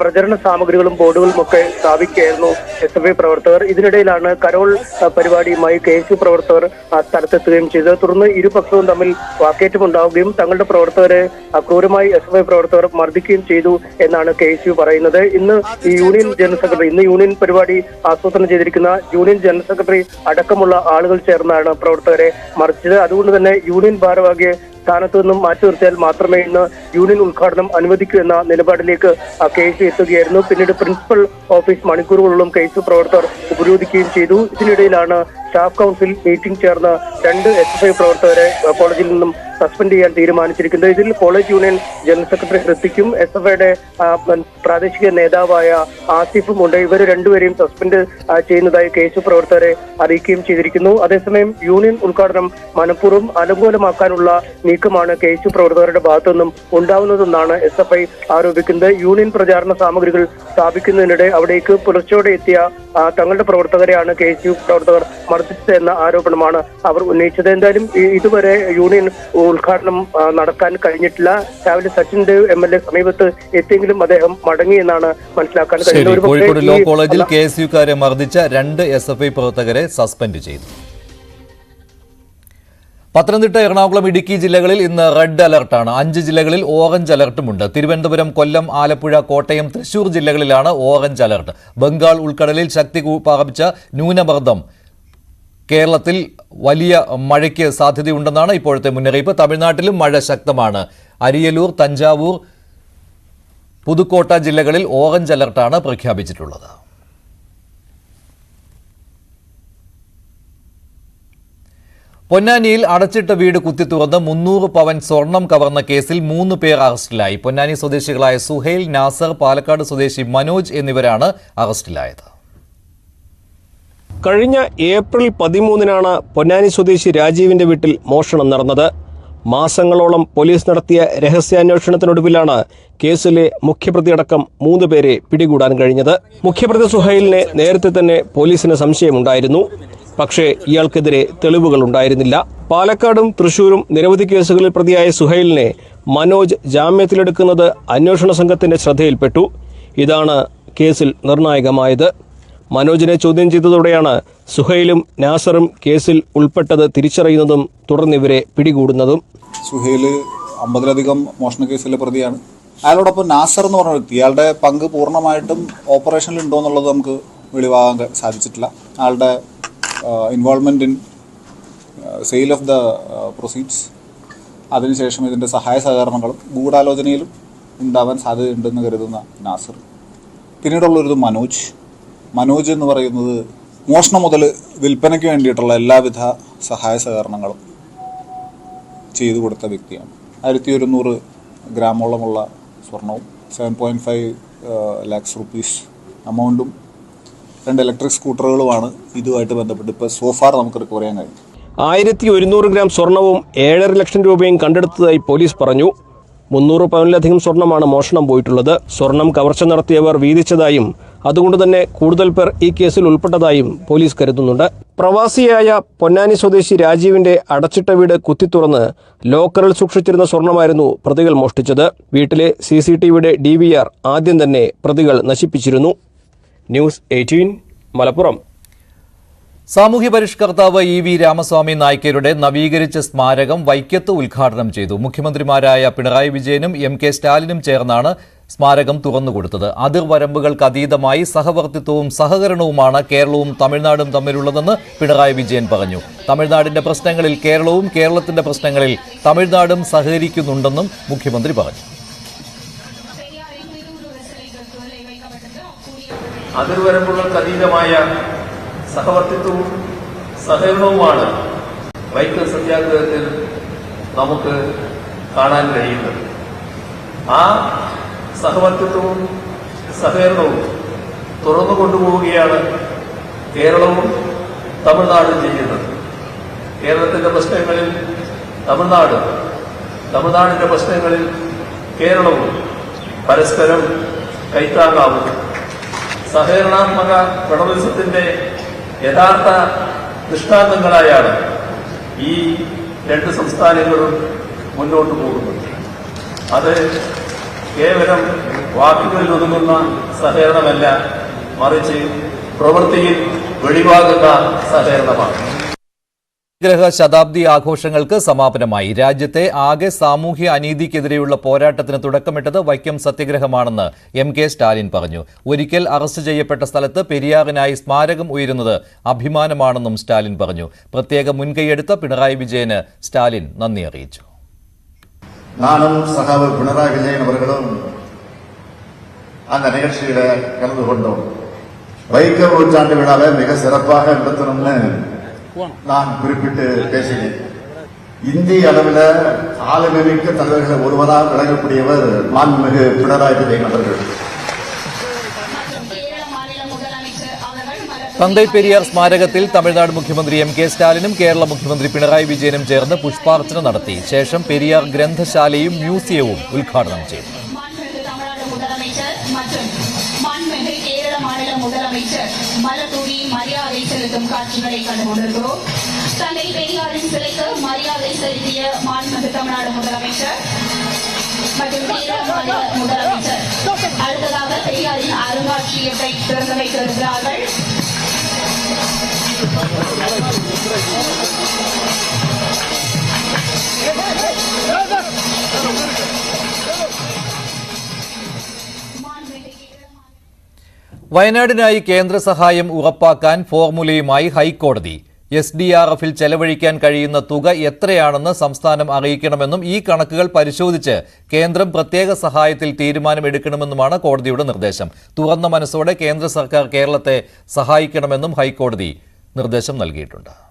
പ്രചരണ സാമഗ്രികളും ബോർഡുകളും ഒക്കെ സ്ഥാപിക്കുകയായിരുന്നു എസ് എഫ് ഐ പ്രവർത്തകർ. ഇതിനിടയിലാണ് കരോൾ പരിപാടിയുമായി കെ എസ് യു പ്രവർത്തകർ സ്ഥലത്തെത്തുകയും ചെയ്തത്. തുടർന്ന് ഇരുപക്ഷവും തമ്മിൽ വാക്കേറ്റമുണ്ടാവുകയും തങ്ങളുടെ പ്രവർത്തകരെ ക്രൂരമായി എസ് എഫ് ഐ പ്രവർത്തകർ മർദ്ദിക്കുകയും ചെയ്തു എന്നാണ് കെ എസ് യു പറയുന്നത്. ഇന്ന് യൂണിയൻ ജനറൽ സെക്രട്ടറി ഇന്ന് യൂണിയൻ പരിപാടി ആസൂത്രണം ചെയ്തിരിക്കുന്ന യൂണിയൻ ജനറൽ സെക്രട്ടറി അടക്കമുള്ള ആളുകൾ ചേർന്നാണ് പ്രവർത്തകരെ മറിച്ചത്. അതുകൊണ്ട് തന്നെ യൂണിയൻ ഭാരവാഹിയെ സ്ഥാനത്തു നിന്നും മാറ്റി നിർത്തിയാൽ മാത്രമേ ഇന്ന് യൂണിയൻ ഉദ്ഘാടനം അനുവദിക്കൂ എന്ന നിലപാടിലേക്ക് കെ എസ് എത്തുകയായിരുന്നു. പിന്നീട് പ്രിൻസിപ്പൽ ഓഫീസ് മണിക്കൂറുകളോളം കെ എസ് പ്രവർത്തകർ ഉപരോധിക്കുകയും ചെയ്തു. ഇതിനിടയിലാണ് സ്റ്റാഫ് കൗൺസിൽ മീറ്റിംഗ് ചേർന്ന രണ്ട് എസ് എഫ് ഐ പ്രവർത്തകരെ കോളേജിൽ നിന്നും സസ്പെൻഡ് ചെയ്യാൻ തീരുമാനിച്ചിരിക്കുന്നത്. ഇതിൽ കോളേജ് യൂണിയൻ ജനറൽ സെക്രട്ടറി ഹൃത്തിക്കും എസ് എഫ് ഐയുടെ പ്രാദേശിക നേതാവായ ആസിഫും ഉണ്ട്. ഇവർ രണ്ടുപേരെയും സസ്പെൻഡ് ചെയ്യുന്നതായി കെ എസ് യു പ്രവർത്തകരെ അറിയിക്കുകയും ചെയ്തിരിക്കുന്നു. അതേസമയം യൂണിയൻ ഉദ്ഘാടനം മനഃപൂർവം അലങ്കോലമാക്കാനുള്ള നീക്കമാണ് കെ എസ് യു പ്രവർത്തകരുടെ ഭാഗത്തുനിന്നും ഉണ്ടാവുന്നതെന്നാണ് എസ് എഫ് ഐ ആരോപിക്കുന്നത്. യൂണിയൻ പ്രചാരണ സാമഗ്രികൾ സ്ഥാപിക്കുന്നതിനിടെ അവിടേക്ക് പുലർച്ചയോടെ എത്തിയ തങ്ങളുടെ പ്രവർത്തകരെയാണ് കെ എസ് യു പ്രവർത്തകർ മർദ്ദിച്ചത് എന്ന ആരോപണമാണ് അവർ ഉന്നയിച്ചത്. എന്തായാലും ഇതുവരെ യൂണിയൻ ഉദ്ഘാടനം നടക്കാൻ കഴിഞ്ഞിട്ടില്ല. രാവിലെ Sachin Dev M L A സമീപത്ത് എത്തിയെങ്കിലും അദ്ദേഹം മടങ്ങി എന്നാണ് മനസ്സിലാക്കാൻ കഴിയുന്നത്. കോഴിക്കോട് ലോ കോളേജിൽ കെ എസ് യുക്കാരെ മർദ്ദിച്ച രണ്ട് എസ് എഫ് ഐ പ്രവർത്തകരെ സസ്പെൻഡ് ചെയ്തു. പത്തനംതിട്ട എറണാകുളം ഇടുക്കി ജില്ലകളിൽ ഇന്ന് റെഡ് അലർട്ടാണ്. അഞ്ച് ജില്ലകളിൽ ഓറഞ്ച് അലർട്ടുമുണ്ട്. തിരുവനന്തപുരം കൊല്ലം ആലപ്പുഴ കോട്ടയം തൃശൂർ ജില്ലകളിലാണ് ഓറഞ്ച് അലർട്ട്. ബംഗാൾ ഉൾക്കടലിൽ ശക്തി പ്രാപിച്ച ന്യൂനമർദ്ദം കേരളത്തിൽ വലിയ മഴയ്ക്ക് സാധ്യതയുണ്ടെന്നാണ് ഇപ്പോഴത്തെ മുന്നറിയിപ്പ്. തമിഴ്നാട്ടിലും മഴ ശക്തമാണ്. അരിയലൂർ തഞ്ചാവൂർ പുതുക്കോട്ട ജില്ലകളിൽ ഓറഞ്ച് അലർട്ടാണ് പ്രഖ്യാപിച്ചിട്ടുള്ളത്. പൊന്നാനിയിൽ അടച്ചിട്ട വീട് കുത്തിത്തുറന്ന് മുന്നൂറ് പവൻ സ്വർണം കവർന്ന കേസിൽ മൂന്ന് പേർ അറസ്റ്റിലായി. പൊന്നാനി സ്വദേശികളായ സുഹൈൽ നാസർ പാലക്കാട് സ്വദേശി മനോജ് എന്നിവരാണ് അറസ്റ്റിലായത്. കഴിഞ്ഞ ഏപ്രിൽ പതിമൂന്നിനാണ് പൊന്നാനി സ്വദേശി രാജീവിന്റെ വീട്ടിൽ മോഷണം നടന്നത്. മാസങ്ങളോളം പോലീസ് നടത്തിയ രഹസ്യാന്വേഷണത്തിനൊടുവിലാണ് കേസിലെ മുഖ്യപ്രതിയടക്കം മൂന്ന് പേരെ പിടികൂടാൻ കഴിഞ്ഞത്. മുഖ്യപ്രതി സുഹൈലിനെ നേരത്തെ തന്നെ പോലീസിന് സംശയമുണ്ടായിരുന്നു. പക്ഷേ ഇയാൾക്കെതിരെ തെളിവുകൾ ഉണ്ടായിരുന്നില്ല. പാലക്കാടും തൃശൂരും നിരവധി കേസുകളിൽ പ്രതിയായ സുഹൈലിനെ മനോജ് ജാമ്യത്തിലെടുക്കുന്നത് അന്വേഷണ സംഘത്തിന്റെ ശ്രദ്ധയിൽപ്പെട്ടു. ഇതാണ് കേസിൽ നിർണായകമായത്. മനോജിനെ ചോദ്യം ചെയ്തതോടെയാണ് സുഹൈലും നാസറും കേസിൽ ഉൾപ്പെട്ടത് തിരിച്ചറിയുന്നതും തുടർന്ന് ഇവരെ പിടികൂടുന്നതും. സുഹൈൽ അമ്പതിലധികം മോഷണ കേസിലെ പ്രതിയാണ്. അയാളോടൊപ്പം നാസർ എന്ന് പറഞ്ഞ വ്യക്തി ഇയാളുടെ പങ്ക് പൂർണമായിട്ടും ഓപ്പറേഷനിൽ ഉണ്ടോ എന്നുള്ളത് നമുക്ക് വെളിവാകാൻ സാധിച്ചിട്ടില്ല. അയാളുടെ involvement in sale of the proceeds അതിനുശേഷം ഇതിന്റെ സഹായ സഹകരണങ്ങളും ഗൂഢാലോചനയിലും ഉണ്ടാവാൻ സാധ്യതയുണ്ടെന്ന് കരുതുന്ന നാസർ. പിന്നീടുള്ളൊരു മനോജ്. മനോജ് എന്ന് പറയുന്നത് മോഷണം മുതൽ വിൽപ്പനയ്ക്ക് വേണ്ടിയിട്ടുള്ള എല്ലാവിധ സഹായ സഹകരണങ്ങളും ചെയ്തു കൊടുത്ത വ്യക്തിയാണ്. ആയിരത്തി ഒരുന്നൂറ് ഗ്രാമോളമുള്ള സ്വർണവും seven point five lakhs rupees എമൗണ്ടും രണ്ട് ഇലക്ട്രിക് സ്കൂട്ടറുകളുമാണ് ഇതുമായിട്ട് ബന്ധപ്പെട്ട് ഇപ്പോൾ സോഫാർ നമുക്ക് റിക്കവർ ചെയ്യാൻ കഴിഞ്ഞു ആയിരത്തി ഒരുന്നൂറ് ഗ്രാം സ്വർണവും ഏഴര ലക്ഷം രൂപയും കണ്ടെടുത്തതായി പോലീസ് പറഞ്ഞു. മുന്നൂറ് പവനിലധികം സ്വർണമാണ് മോഷണം പോയിട്ടുള്ളത്. സ്വർണം കവർച്ച നടത്തിയവർ വീതിച്ചതായും അതുകൊണ്ട് തന്നെ കൂടുതൽ പേർ ഈ കേസിൽ ഉൾപ്പെട്ടതായും പോലീസ് കരുതുന്നുണ്ട്. പ്രവാസിയായ പൊന്നാനി സ്വദേശി രാജീവിന്റെ അടച്ചിട്ട വീട് കുത്തിത്തുറന്ന് ലോക്കറിൽ സൂക്ഷിച്ചിരുന്ന സ്വർണമായിരുന്നു പ്രതികൾ മോഷ്ടിച്ചത്. വീട്ടിലെ സി സി ടി വിയുടെ ഡി വി ആർ ആദ്യം തന്നെ പ്രതികൾ നശിപ്പിച്ചിരുന്നു. News eighteen Malappuram. സാമൂഹ്യ പരിഷ്കർത്താവ് ഇ വി രാമസ്വാമി നായ്ക്കരുടെ നവീകരിച്ച സ്മാരകം വൈക്കത്ത് ഉദ്ഘാടനം ചെയ്തു. മുഖ്യമന്ത്രിമാരായ പിണറായി വിജയനും എം കെ സ്റ്റാലിനും ചേർന്നാണ് സ്മാരകം തുറന്നുകൊടുത്തത് അതിർവരമ്പുകൾക്ക് അതീതമായി സഹവർത്തിത്വവും സഹകരണവുമാണ് കേരളവും തമിഴ്നാടും തമ്മിലുള്ളതെന്ന് പിണറായി വിജയൻ പറഞ്ഞു. തമിഴ്നാടിന്റെ പ്രശ്നങ്ങളിൽ കേരളവും കേരളത്തിന്റെ പ്രശ്നങ്ങളിൽ തമിഴ്നാടും സഹകരിക്കുന്നുണ്ടെന്നും മുഖ്യമന്ത്രി പറഞ്ഞു. അതിർവരമ്പുകൾക്ക് അതീതമായ സഹവർത്തിത്വവും സഹകരണവുമാണ് വൈക്കം സത്യാഗ്രഹത്തിൽ നമുക്ക് കാണാൻ കഴിയുന്നത്. ആ സഹവർത്തിത്വവും സഹകരണവും തുറന്നു കൊണ്ടുപോവുകയാണ് കേരളവും തമിഴ്നാടും ചെയ്യുന്നത്. കേരളത്തിന്റെ പ്രശ്നങ്ങളിൽ തമിഴ്നാട് തമിഴ്നാടിന്റെ പ്രശ്നങ്ങളിൽ കേരളവും പരസ്പരം കൈത്താങ്ങാവുന്നു. സഹകരണാത്മക ഫെഡറലിസത്തിന്റെ യഥാർത്ഥ ദൃഷ്ടാന്തങ്ങളായാണ് ഈ രണ്ട് സംസ്ഥാനങ്ങളും മുന്നോട്ട് പോകുന്നത്. അത് കേവലം വാക്കുകളിൽ ഒതുങ്ങുന്ന സഹകരണമല്ല മറിച്ച് പ്രവൃത്തിയിൽ വെളിവാകുന്ന സഹകരണമാണ്. ഗ്രഹ ശതാബ്ദി ആഘോഷങ്ങൾക്ക് സമാപനമായി. രാജ്യത്തെ ആകെ സാമൂഹ്യ അനീതിക്കെതിരെയുള്ള പോരാട്ടത്തിന് തുടക്കമിട്ടത് വൈക്കം സത്യഗ്രഹമാണെന്ന് എം കെ സ്റ്റാലിൻ പറഞ്ഞു. ഒരിക്കൽ അറസ്റ്റ് ചെയ്യപ്പെട്ട സ്ഥലത്ത് പെരിയാറിനായി സ്മാരകം ഉയരുന്നത് അഭിമാനമാണെന്നും സ്റ്റാലിൻ പറഞ്ഞു. പ്രത്യേക മുൻകൈയെടുത്ത പിണറായി വിജയന് സ്റ്റാലിൻ നന്ദി അറിയിച്ചു. நானும் சகாவ பினராயி விஜயன் அவர்களும் அந்த நிகழ்ச்சியில கலந்து கொண்டோம். வைக்கம் நூற்றாண்டு விழாவை மிக சிறப்பாக நடத்தணும்னு நான் குறிப்பிட்டு பேசினேன். இந்திய அளவில் ஆளுமைமிக்க தலைவர்களை ஒருவராக விளங்கக்கூடியவர் மாண்புமிகு பினராயி விஜயன் அவர்கள். തന്തൈ പെരിയാർ സ്മാരകത്തിൽ തമിഴ്നാട് മുഖ്യമന്ത്രി എം കെ സ്റ്റാലിനും കേരള മുഖ്യമന്ത്രി പിണറായി വിജയനും ചേർന്ന് പുഷ്പാർച്ചന നടത്തി ശേഷം പെരിയാർ ഗ്രന്ഥശാലയും മ്യൂസിയവും ഉദ്ഘാടനം ചെയ്തു முதலமைச்சர் மற்றும் மாண்புமிகு கேரள மாநில முதலமைச்சர் மலர்தூவி மரியாதை செலுத்தும் காட்சிகளை கண்டு கொண்டிருக்கிறோம் தந்தை பெரியாரின் சிலைக்கு மரியாதை செலுத்திய மாண்புமிகு தமிழ்நாடு முதலமைச்சர் மற்றும் கேரள மாநில முதலமைச்சர் அடுத்ததாக பெரியாரின் அருங்காட்சியகத்தை திறந்து வைக்க இருக்கிறார்கள் വയനാടിനായി കേന്ദ്ര സഹായം ഉറപ്പാക്കാൻ ഫോർമുലയുമായി ഹൈക്കോടതി. എസ് ഡി ആർ എഫിൽ ചെലവഴിക്കാൻ കഴിയുന്ന തുക എത്രയാണെന്ന് സംസ്ഥാനം അറിയിക്കണമെന്നും ഈ കണക്കുകൾ പരിശോധിച്ച് കേന്ദ്രം പ്രത്യേക സഹായത്തിൽ തീരുമാനമെടുക്കണമെന്നുമാണ് കോടതിയുടെ നിർദ്ദേശം. തുറന്ന മനസ്സോടെ കേന്ദ്ര സർക്കാർ കേരളത്തെ സഹായിക്കണമെന്നും ഹൈക്കോടതി നിർദ്ദേശം നൽകിയിട്ടുണ്ട്.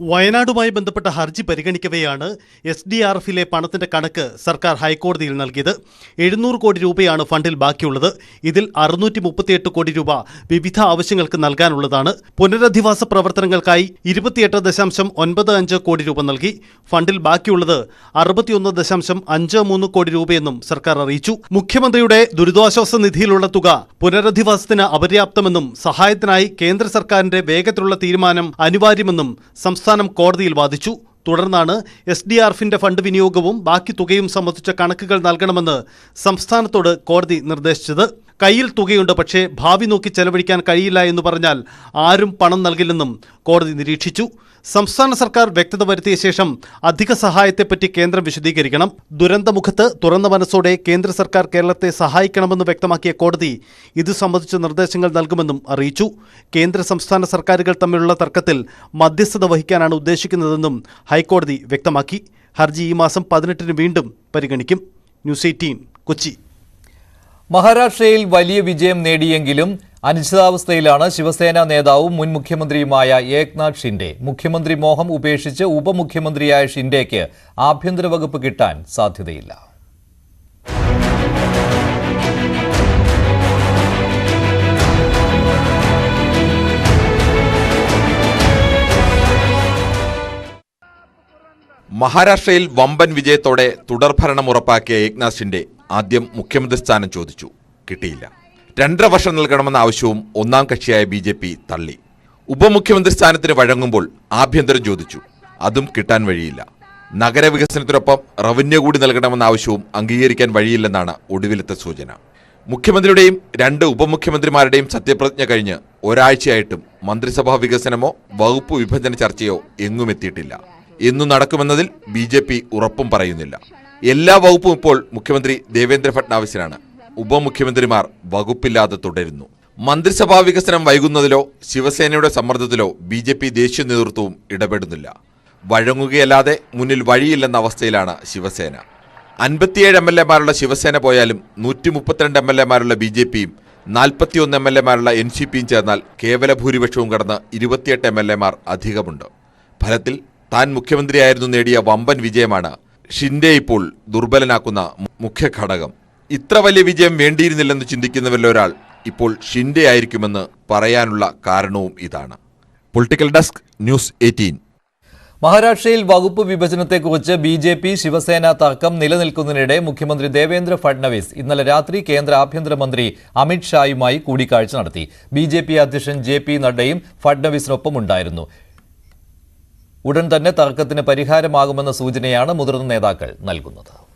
വയനാടുമായി ബന്ധപ്പെട്ട ഹർജി പരിഗണിക്കവെയാണ് എസ് ഡി ആർ എഫിലെ പണത്തിന്റെ കണക്ക് സർക്കാർ ഹൈക്കോടതിയിൽ നൽകിയത്. എഴുന്നൂറ് കോടി രൂപയാണ് ഫണ്ടിൽ ബാക്കിയുള്ളത്. ഇതിൽ അറുന്നൂറ്റി മുപ്പത്തിയെട്ട് കോടി രൂപ വിവിധ ആവശ്യങ്ങൾക്ക് നൽകാനുള്ളതാണ്. പുനരധിവാസ പ്രവർത്തനങ്ങൾക്കായി ഇരുപത്തിയെട്ട് ദശാംശം ഒൻപത് അഞ്ച് കോടി രൂപ നൽകി. ഫണ്ടിൽ ബാക്കിയുള്ളത് അറുപത്തിയൊന്ന് ദശാംശം അഞ്ച് മൂന്ന് കോടി രൂപയെന്നും സർക്കാർ അറിയിച്ചു. മുഖ്യമന്ത്രിയുടെ ദുരിതാശ്വാസ നിധിയിലുള്ള തുക പുനരധിവാസത്തിന് അപര്യാപ്തമെന്നും സഹായത്തിനായി കേന്ദ്ര സർക്കാരിന്റെ വേഗത്തിലുള്ള തീരുമാനം അനിവാര്യമെന്നും സംസ്ഥാനം കോടതിയിൽ വാദിച്ചു. തുടർന്നാണ് എസ് ഡി ആർ ഫണ്ട് വിനിയോഗവും ബാക്കി തുകയും സംബന്ധിച്ച കണക്കുകൾ നൽകണമെന്ന് സംസ്ഥാനത്തോട് കോടതി നിർദ്ദേശിച്ചത്. കയ്യിൽ തുകയുണ്ട് പക്ഷേ ഭാവി നോക്കി ചെലവഴിക്കാൻ കഴിയില്ല എന്ന് പറഞ്ഞാൽ ആരും പണം നൽകില്ലെന്നും കോടതി നിരീക്ഷിച്ചു. സംസ്ഥാന സർക്കാർ വ്യക്തത വരുത്തിയ ശേഷം അധിക സഹായത്തെപ്പറ്റി കേന്ദ്രം വിശദീകരിക്കണം. ദുരന്തമുഖത്ത് തുറന്ന മനസ്സോടെ കേന്ദ്ര സർക്കാർ കേരളത്തെ സഹായിക്കണമെന്ന് വ്യക്തമാക്കിയ കോടതി ഇത് സംബന്ധിച്ച നിർദ്ദേശങ്ങൾ നൽകുമെന്നും അറിയിച്ചു. കേന്ദ്ര സംസ്ഥാന സർക്കാരുകൾ തമ്മിലുള്ള തർക്കത്തിൽ മധ്യസ്ഥത വഹിക്കാനാണ് ഉദ്ദേശിക്കുന്നതെന്നും ഹൈക്കോടതി വ്യക്തമാക്കി. ഹർജി ഈ മാസം പതിനെട്ടിന് വീണ്ടും പരിഗണിക്കും. News eighteen Kochi. മഹാരാഷ്ട്രയിൽ വലിയ വിജയം നേടിയെങ്കിലും അനിശ്ചിതാവസ്ഥയിലാണ് ശിവസേന നേതാവും മുൻ മുഖ്യമന്ത്രിയുമായ ഏക്നാഥ് ഷിൻഡെ. മുഖ്യമന്ത്രി മോഹം ഉപേക്ഷിച്ച് ഉപമുഖ്യമന്ത്രിയായ ഷിൻഡേക്ക് ആഭ്യന്തര വകുപ്പ് കിട്ടാൻ സാധ്യതയില്ല. മഹാരാഷ്ട്രയിൽ വമ്പൻ വിജയത്തോടെ തുടർഭരണം ഉറപ്പാക്കിയ ഏക്നാഥ് ഷിൻഡെ. ആദ്യം മുഖ്യമന്ത്രി സ്ഥാനം ചോദിച്ചു. കിട്ടിയില്ല. രണ്ടര വർഷം നൽകണമെന്ന ആവശ്യവും ഒന്നാം കക്ഷിയായ ബി ജെ പി തള്ളി. ഉപമുഖ്യമന്ത്രി സ്ഥാനത്തിന് വഴങ്ങുമ്പോൾ ആഭ്യന്തരം ചോദിച്ചു. അതും കിട്ടാൻ വഴിയില്ല. നഗരവികസനത്തിനൊപ്പം റവന്യൂ കൂടി നൽകണമെന്ന ആവശ്യവും അംഗീകരിക്കാൻ വഴിയില്ലെന്നാണ് ഒടുവിലത്തെ സൂചന. മുഖ്യമന്ത്രിയുടെയും രണ്ട് ഉപമുഖ്യമന്ത്രിമാരുടെയും സത്യപ്രതിജ്ഞ കഴിഞ്ഞ് ഒരാഴ്ചയായിട്ടും മന്ത്രിസഭാ വികസനമോ വകുപ്പ് വിഭജന ചർച്ചയോ എങ്ങും എത്തിയിട്ടില്ല. എന്നു നടക്കുമെന്നതിൽ ബി ഉറപ്പും പറയുന്നില്ല. എല്ലാ വകുപ്പും ഇപ്പോൾ മുഖ്യമന്ത്രി ദേവേന്ദ്ര ഫട്നാവിസിനാണ്. ഉപമുഖ്യമന്ത്രിമാർ വകുപ്പില്ലാതെ തുടരുന്നു. മന്ത്രിസഭാ വികസനം വൈകുന്നതിലോ ശിവസേനയുടെ സമ്മർദ്ദത്തിലോ ബി ജെ പി ദേശീയ നേതൃത്വവും ഇടപെടുന്നില്ല. വഴങ്ങുകയല്ലാതെ മുന്നിൽ വഴിയില്ലെന്ന അവസ്ഥയിലാണ് ശിവസേന. അൻപത്തിയേഴ് എം എൽ എമാരുള്ള ശിവസേന പോയാലും നൂറ്റി മുപ്പത്തിരണ്ട് എം എൽ എമാരുള്ള ബി ജെ പിയും നാൽപ്പത്തിയൊന്ന് എം എൽ എമാരുള്ള എൻ സി പിയും ചേർന്നാൽ കേവല ഭൂരിപക്ഷവും കടന്ന് ഇരുപത്തിയെട്ട് എം എൽ എമാർ അധികമുണ്ട്. ഫലത്തിൽ താൻ മുഖ്യമന്ത്രിയായിരുന്നു നേടിയ വമ്പൻ വിജയമാണ് ഷിൻഡെ ഇപ്പോൾ ദുർബലനാക്കുന്ന മുഖ്യ ഘടകം. ഇത്ര വലിയ വിജയം വേണ്ടിയിരുന്നില്ലെന്ന് ചിന്തിക്കുന്നവരിലൊരാൾ ഇപ്പോൾ ഷിൻഡെ ആയിരിക്കുമെന്ന് പറയാനുള്ള കാരണവും ഇതാണ്. Political desk news eighteen. മഹാരാഷ്ട്രയിൽ വകുപ്പ് വിഭജനത്തെക്കുറിച്ച് ബി ജെ പി ശിവസേന തർക്കം നിലനിൽക്കുന്നതിനിടെ മുഖ്യമന്ത്രി ദേവേന്ദ്ര ഫഡ്നവിസ് ഇന്നലെ രാത്രി കേന്ദ്ര ആഭ്യന്തരമന്ത്രി അമിത് ഷായുമായി കൂടിക്കാഴ്ച നടത്തി. ബി ജെ പി അധ്യക്ഷൻ ജെ പി നഡ്ഡയും ഫഡ്നവിസിനൊപ്പം ഉണ്ടായിരുന്നു ഉടൻ തന്നെ തർക്കത്തിന് പരിഹാരമാകുമെന്ന സൂചനയാണ് മുതിർന്ന നേതാക്കൾ നൽകുന്നത്.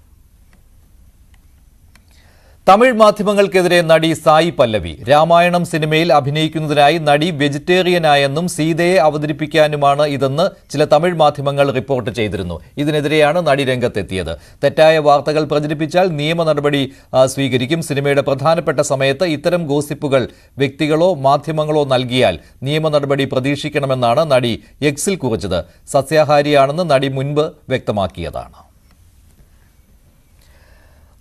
തമിഴ് മാധ്യമങ്ങൾക്കെതിരെ നടി സായി പല്ലവി രാമായണം സിനിമയിൽ അഭിനയിക്കുന്നതിനായി നടി വെജിറ്റേറിയനായെന്നും സീതയെ അവതരിപ്പിക്കാനുമാണ് ഇതെന്ന് ചില തമിഴ് മാധ്യമങ്ങൾ റിപ്പോർട്ട് ചെയ്തിരുന്നു. ഇതിനെതിരെയാണ് നടി രംഗത്തെത്തിയത്. തെറ്റായ വാർത്തകൾ പ്രചരിപ്പിച്ചാൽ നിയമ സ്വീകരിക്കും. സിനിമയുടെ പ്രധാനപ്പെട്ട സമയത്ത് ഇത്തരം ഗോസിപ്പുകൾ വ്യക്തികളോ മാധ്യമങ്ങളോ നൽകിയാൽ നിയമ പ്രതീക്ഷിക്കണമെന്നാണ് നടി എക്സിൽ കുറിച്ചത്. സസ്യാഹാരിയാണെന്ന് നടി മുൻപ് വ്യക്തമാക്കിയതാണ്.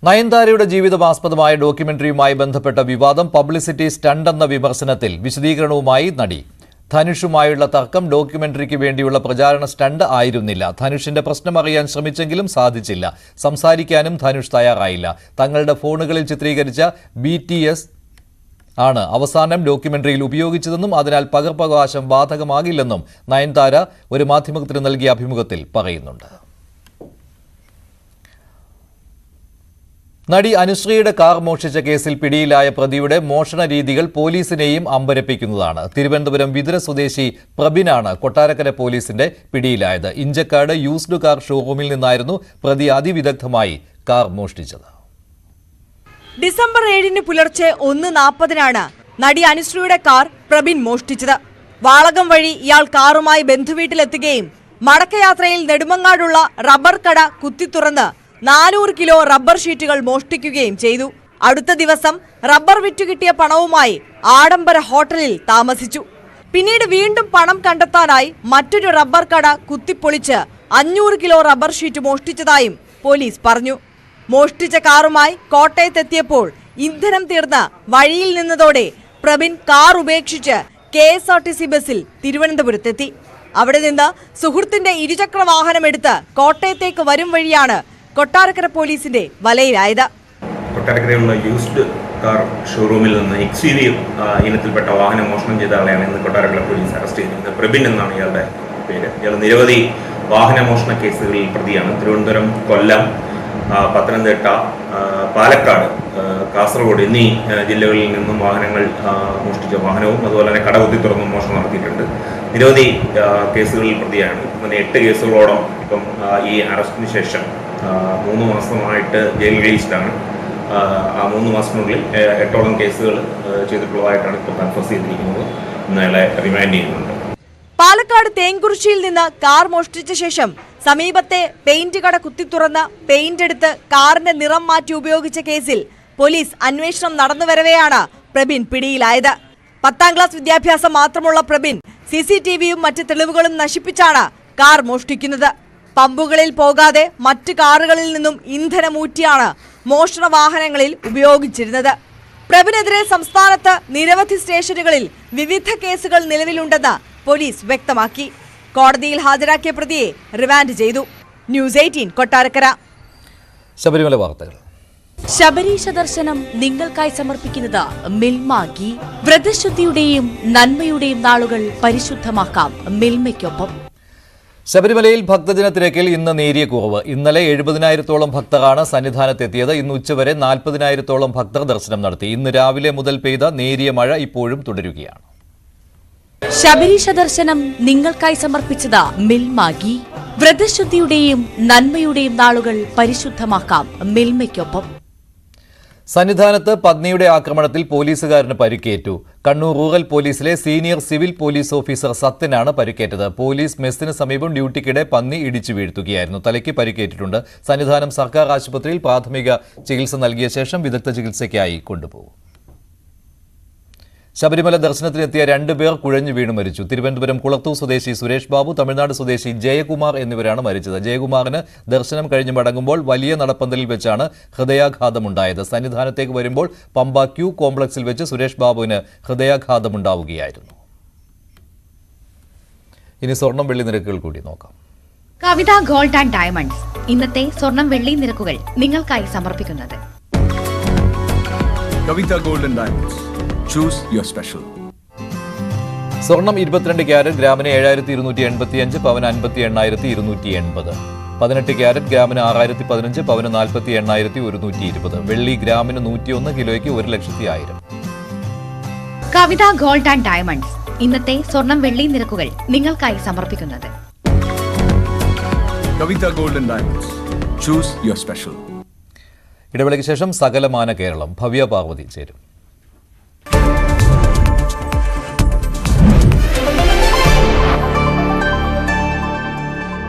നയൻതാരയുടെ ജീവിതമാസ്പദമായ ഡോക്യുമെന്ററിയുമായി ബന്ധപ്പെട്ട വിവാദം പബ്ലിസിറ്റി സ്റ്റണ്ട് എന്ന വിമർശനത്തിൽ വിശദീകരണവുമായി നടി. ധനുഷുമായുള്ള തർക്കം ഡോക്യുമെന്ററിക്ക് വേണ്ടിയുള്ള പ്രചാരണ സ്റ്റണ്ട് ആയിരുന്നില്ല. ധനുഷിന്റെ പ്രശ്നം അറിയാൻ ശ്രമിച്ചെങ്കിലും സാധിച്ചില്ല. സംസാരിക്കാനും ധനുഷ് തയ്യാറായില്ല. തങ്ങളുടെ ഫോണുകളിൽ ചിത്രീകരിച്ച ബി ആണ് അവസാനം ഡോക്യുമെന്ററിയിൽ ഉപയോഗിച്ചതെന്നും അതിനാൽ പകർപ്പവകാശം ബാധകമാകില്ലെന്നും നയൻതാര ഒരു മാധ്യമത്തിന് നൽകിയ അഭിമുഖത്തിൽ പറയുന്നുണ്ട്. നടി അനുശ്രീയുടെ കാർ മോഷ്ടിച്ച കേസിൽ പിടിയിലായ പ്രതിയുടെ മോഷണ രീതികൾ പോലീസിനെയും അമ്പരപ്പിക്കുന്നതാണ്. തിരുവനന്തപുരം വിതുര സ്വദേശി പ്രബിനാണ് കൊട്ടാരക്കര പോലീസിന്റെ പിടിയിലായത്. ഇഞ്ചക്കാട് യൂസ്ഡ് കാർ ഷോറൂമിൽ നിന്നായിരുന്നു പ്രതി അതിവിദഗ്ധമായി കാർ മോഷ്ടിച്ചത്. ഡിസംബർ ഏഴിന് പുലർച്ചെ ഒന്ന് നാൽപ്പതിനാണ് നടി അനുശ്രീയുടെ കാർ പ്രബിൻ മോഷ്ടിച്ചത്. വാളകം വഴി ഇയാൾ കാറുമായി ബന്ധുവീട്ടിലെത്തുകയും മടക്കയാത്രയിൽ നെടുമങ്ങാടുള്ള റബ്ബർ കട കുത്തിത്തുറന്ന് നാനൂറ് കിലോ റബ്ബർ ഷീറ്റുകൾ മോഷ്ടിക്കുകയും ചെയ്തു. അടുത്ത ദിവസം റബ്ബർ വിറ്റ് കിട്ടിയ പണവുമായി ആഡംബര ഹോട്ടലിൽ താമസിച്ചു. പിന്നീട് വീണ്ടും പണം കണ്ടെത്താനായി മറ്റൊരു റബ്ബർ കട കുത്തിപ്പൊളിച്ച് അഞ്ഞൂറ് കിലോ റബ്ബർ ഷീറ്റ് മോഷ്ടിച്ചതായും പോലീസ് പറഞ്ഞു. മോഷ്ടിച്ച കാറുമായി കോട്ടയത്തെത്തിയപ്പോൾ ഇന്ധനം തീർന്ന് വഴിയിൽ നിന്നതോടെ പ്രബിൻ കാർ ഉപേക്ഷിച്ച് K S R T C ബസ്സിൽ തിരുവനന്തപുരത്തെത്തി. അവിടെ നിന്ന് സുഹൃത്തിന്റെ ഇരുചക്ര വാഹനമെടുത്ത് കോട്ടയത്തേക്ക് വരും വഴിയാണ് കൊട്ടാരക്കര പോലീസിന്റെ വലയിലായത്. കൊട്ടാരക്കരയുള്ള യൂസ്ഡ് കാർ ഷോറൂമിൽ നിന്ന് എക്സീരിയർ ഇനത്തിൽപ്പെട്ട വാഹനം മോഷണം ചെയ്ത ആളെയാണ് ഇന്ന് കൊട്ടാരക്കര പോലീസ് അറസ്റ്റ് ചെയ്തിരിക്കുന്നത്. പ്രബിൻ എന്നാണ് ഇയാളുടെ പേര്. ഇയാൾ നിരവധി വാഹന മോഷണ കേസുകളിൽ പ്രതിയാണ്. തിരുവനന്തപുരം കൊല്ലം പത്തനംതിട്ട പാലക്കാട് കാസർഗോഡ് എന്നീ ജില്ലകളിൽ നിന്നും വാഹനങ്ങൾ മോഷ്ടിച്ച വാഹനവും അതുപോലെ തന്നെ കടകുത്തി തുറന്നും മോഷണം നടത്തിയിട്ടുണ്ട്. നിരവധി കേസുകളിൽ പ്രതിയാണ്. അങ്ങനെ എട്ട് കേസുകളോളം ഇപ്പം ഈ അറസ്റ്റിന് ശേഷം മൂന്ന് മാസമായിട്ട് ജയിൽ ആഹ് ആ മൂന്ന് മാസത്തിനുള്ളിൽ എട്ടോളം കേസുകൾ ചെയ്തിട്ടുള്ളതായിട്ടാണ് ഇപ്പോൾ കൺഫേസ് ചെയ്തിരിക്കുന്നത്. ഇന്നലെ റിമാൻഡ് ചെയ്യുന്നുണ്ട്. പാലക്കാട് തേങ്കുറിശ്ശിയിൽ നിന്ന് കാർ മോഷ്ടിച്ച ശേഷം സമീപത്തെ പെയിന്റ് കട കുത്തി തുറന്ന് പെയിന്റ് എടുത്ത് കാറിന്റെ നിറം മാറ്റി ഉപയോഗിച്ച കേസിൽ പോലീസ് അന്വേഷണം നടന്നുവരവെയാണ് പ്രബിൻ പിടിയിലായത്. പത്താം ക്ലാസ് വിദ്യാഭ്യാസം മാത്രമുള്ള പ്രബിൻ സി മറ്റ് തെളിവുകളും നശിപ്പിച്ചാണ് കാർ മോഷ്ടിക്കുന്നത്. പമ്പുകളിൽ പോകാതെ മറ്റ് കാറുകളിൽ നിന്നും ഇന്ധനമൂറ്റിയാണ് മോഷണ വാഹനങ്ങളിൽ ഉപയോഗിച്ചിരുന്നത്. പ്രഭിനെതിരെ സംസ്ഥാനത്ത് നിരവധി സ്റ്റേഷനുകളിൽ വിവിധ കേസുകൾ നിലവിലുണ്ടെന്ന് പോലീസ് വ്യക്തമാക്കി. കോടതിയിൽ ഹാജരാക്കിയ പ്രതിയെ റിമാൻഡ് ചെയ്തു. News eighteen Kottarakkara. ശബരിമല വാർത്തകൾ. ശബരീശ ദർശനം നിങ്ങൾക്കായി സമർപ്പിക്കുന്നത് മിൽമാഗി വ്രതശുദ്ധിയുടെയും നന്മയുടെയും നാളുകൾ പരിശുദ്ധമാക്കാം മിൽമയ്ക്കൊപ്പം. ശബരിമലയിൽ ഭക്തജന തിരക്കിൽ ഇന്ന് നേരിയ കുറവ്. ഇന്നലെ എഴുപതിനായിരത്തോളം ഭക്തരാണ് സന്നിധാനത്തെത്തിയത്. ഇന്ന് ഉച്ചവരെ നാൽപ്പതിനായിരത്തോളം ഭക്തർ ദർശനം നടത്തി. ഇന്ന് രാവിലെ മുതൽ പെയ്ത നേരിയ മഴ ഇപ്പോഴും തുടരുകയാണ്. ശബരീശ ദർശനം നിങ്ങൾക്കായി സമർപ്പിച്ചത് മിൽമാഗി വ്രതശുദ്ധിയുടെയും നന്മയുടെയും നാളുകൾ പരിശുദ്ധമാക്കാം മിൽമയ്ക്കൊപ്പം. സന്നിധാനത്ത് പത്നിയുടെ ആക്രമണത്തിൽ പോലീസുകാരന് പരിക്കേറ്റു. കണ്ണൂർ റൂറൽ പോലീസിലെ സീനിയർ സിവിൽ പോലീസ് ഓഫീസർ സത്യനാണ് പരിക്കേറ്റത്. പോലീസ് മെസ്സിന് സമീപം ഡ്യൂട്ടിക്കിടെ പന്നി ഇടിച്ചു വീഴ്ത്തുകയായിരുന്നു. തലയ്ക്ക് പരിക്കേറ്റിട്ടുണ്ട്. സന്നിധാനം സർക്കാർ ആശുപത്രിയിൽ പ്രാഥമിക ചികിത്സ നൽകിയ ശേഷം വിദഗ്ധ ചികിത്സയ്ക്കായി കൊണ്ടുപോകും. ശബരിമല ദർശനത്തിനെത്തിയ രണ്ടുപേർ കുഴഞ്ഞു വീണു മരിച്ചു. തിരുവനന്തപുരം കുളത്തൂർ സ്വദേശി സുരേഷ് ബാബു തമിഴ്നാട് സ്വദേശി ജയകുമാർ എന്നിവരാണ് മരിച്ചത്. ജയകുമാറിന് ദർശനം കഴിഞ്ഞ് മടങ്ങുമ്പോൾ വലിയ നടപ്പന്തലിൽ വെച്ചാണ് ഹൃദയാഘാതമുണ്ടായത്. സന്നിധാനത്തേക്ക് വരുമ്പോൾ പമ്പ ക്യൂ കോംപ്ലക്സിൽ വെച്ച് സുരേഷ് ബാബുവിന് ഹൃദയാഘാതമുണ്ടാവുകയായിരുന്നു. ഇനി സ്വർണം വെള്ളി നിരക്കുകൾ കൂടി നോക്കാം. Kavitha gold and diamonds. ഇന്നത്തെ സ്വർണം വെള്ളി നിരക്കുകൾ നിങ്ങൾക്കായി സമർപ്പിക്കുന്നത്. Kavitha gold and Diamonds. Choose your special സ്വർണം ഇരുപത്തിരണ്ട് ക്യാരറ്റ് ഗ്രാമിന് ഏഴായിരത്തി ഇരുന്നൂറ്റി എൺപത്തി അഞ്ച് പവന് അൻപത്തി എണ്ണായിരത്തി ഇരുന്നൂറ്റി എൺപത് പതിനെട്ട് ക്യാരറ്റ് ഗ്രാമിന് ആറായിരത്തി പതിനഞ്ച് പവന് നാൽപ്പത്തി എണ്ണായിരത്തി ഒരുന്നൂറ്റി ഇരുപത് വെള്ളി ഗ്രാമിന് നൂറ്റിയൊന്ന് കിലോയ്ക്ക് ഒരു ലക്ഷത്തി ആയിരം. Kavitha gold and diamonds. ഇന്നത്തെ സ്വർണം വെള്ളി നിരക്കുകൾ നിങ്ങൾക്കായി സമർപ്പിക്കുന്നത്. Kavitha gold and diamonds. Choose your special. ഇടവേളയ്ക്ക് ശേഷം സകലമാന കേരളം ഭവ്യ പാർവതി ചേരും. you.